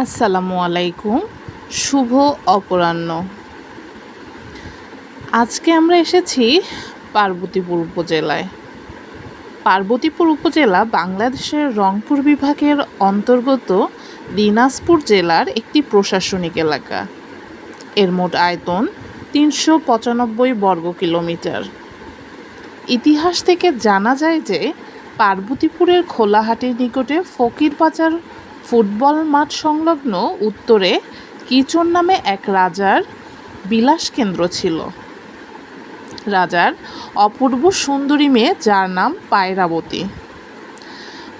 আসসালামু আলাইকুম। শুভ অপরাহ্ন। আজকে আমরা এসেছি পার্বতীপুর উপজেলায়। পার্বতীপুর উপজেলা বাংলাদেশের রংপুর বিভাগের অন্তর্গত দিনাজপুর জেলার একটি প্রশাসনিক এলাকা। এর মোট আয়তন তিনশো পঁচানব্বই বর্গ কিলোমিটার। ইতিহাস থেকে জানা যায় যে পার্বতীপুরের খোলাহাটির নিকটে ফকির বাজার ফুটবল মাঠ সংলগ্ন উত্তরে কিচন নামে এক রাজার বিলাস কেন্দ্র ছিল। রাজার অপূর্ব সুন্দরী মেয়ে, যার নাম পায়রাবতী।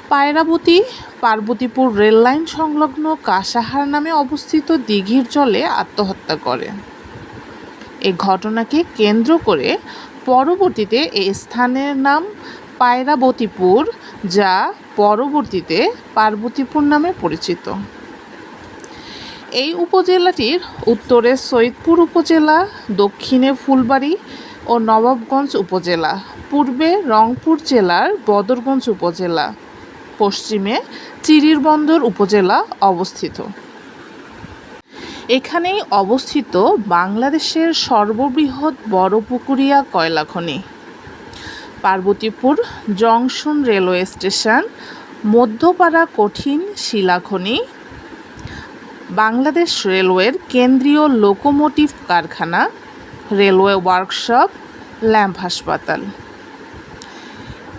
পায়রাবতী পার্বতীপুর রেললাইন সংলগ্ন কাসাহার নামে অবস্থিত দিঘির জলে আত্মহত্যা করে। এ ঘটনাকে কেন্দ্র করে পরবর্তীতে এই স্থানের নাম পায়রাবতীপুর যা পরবর্তীতে পার্বতীপুর নামে পরিচিত। এই উপজেলাটির উত্তরে সৈয়দপুর উপজেলা, দক্ষিণে ফুলবাড়ি ও নবাবগঞ্জ উপজেলা, পূর্বে রংপুর জেলার বদরগঞ্জ উপজেলা, পশ্চিমে চিরিরবন্দর উপজেলা অবস্থিত। এখানেই অবস্থিত বাংলাদেশের সর্ববৃহৎ বড়পুকুরিয়া কয়লা খনি Parbatipur junction railway station, Madhyapara কঠিন শিলাখনি, বাংলাদেশ রেলওয়ের কেন্দ্রীয় লোকোমোটিভ কারখানা, রেলওয়ে ওয়ার্কশপ, ল্যাম্প হাসপাতাল।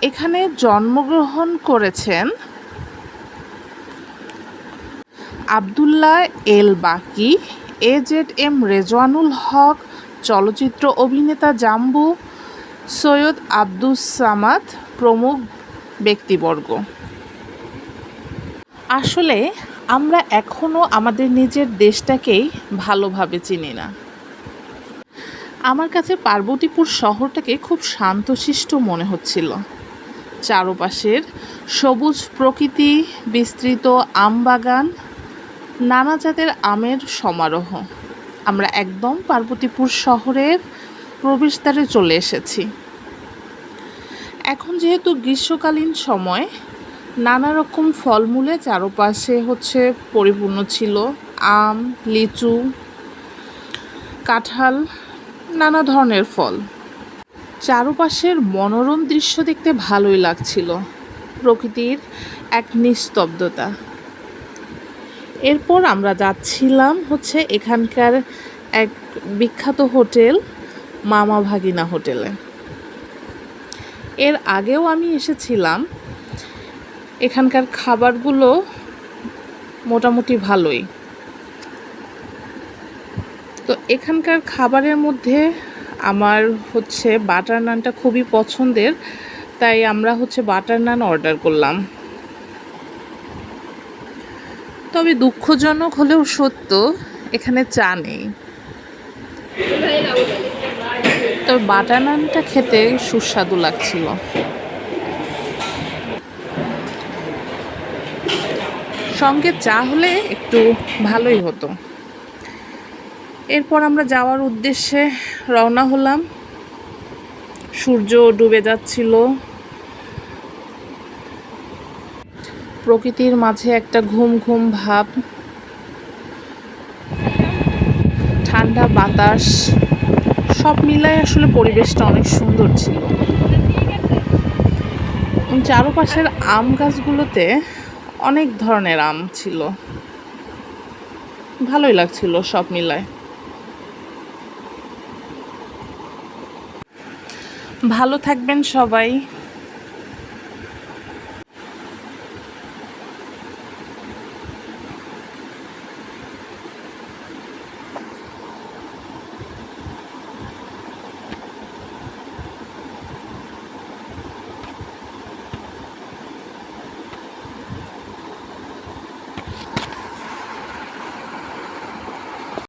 এখানে জন্মগ্রহণ করেছেন Abdullah Al Baki, A Z M Rezwanul Haque, চলচ্চিত্র অভিনেতা জাম্বু সৈয়দ আব্দুস সামাদ প্রমুখ ব্যক্তিবর্গ। আসলে আমরা এখনও আমাদের নিজের দেশটাকেই ভালোভাবে চিনি না। আমার কাছে পার্বতীপুর শহরটাকে খুব শান্তশিষ্ট মনে হচ্ছিল। চারপাশের সবুজ প্রকৃতি, বিস্তৃত আম বাগান নানা জাতের আমের সমারোহ। আমরা একদম পার্বতীপুর শহরের প্রবেশদ্বারে চলে এসেছি। এখন যেহেতু গ্রীষ্মকালীন সময়, নানা রকম ফলমূলে চারপাশে হচ্ছে পরিপূর্ণ ছিল আম, লিচু, কাঁঠাল, নানা ধরনের ফল। চারপাশের মনোরম দৃশ্য দেখতে ভালোই লাগছিল। প্রকৃতির এক নিস্তব্ধতা। এরপর আমরা যাচ্ছিলাম হচ্ছে এখানকার এক বিখ্যাত হোটেল মামা ভাগিনা হোটেলে। এর আগেও আমি এসেছিলাম। এখানকার খাবারগুলো মোটামুটি ভালোই। তো এখানকার খাবারের মধ্যে আমার হচ্ছে বাটার নানটা খুবই পছন্দের, তাই আমরা হচ্ছে বাটার নান অর্ডার করলাম। তবে দুঃখজনক হলেও সত্য, এখানে চা নেই। তবে বাটার নানটা খেতে সুস্বাদু লাগছিল। সঙ্গে চা হলে একটু ভালোই হতো। এরপর আমরা যাওয়ার উদ্দেশ্যে রওনা হলাম। সূর্য ডুবে যাচ্ছিল। প্রকৃতির মাঝে একটা ঘুম ঘুম ভাব। ঠান্ডা বাতাস। সব মিলায় আসলে পরিবেশটা অনেক সুন্দর ছিল। চারপাশের আম গাছগুলোতে অনেক ধরনের আম ছিল। ভালোই লাগছিল সব মিলায়। ভালো থাকবেন সবাই।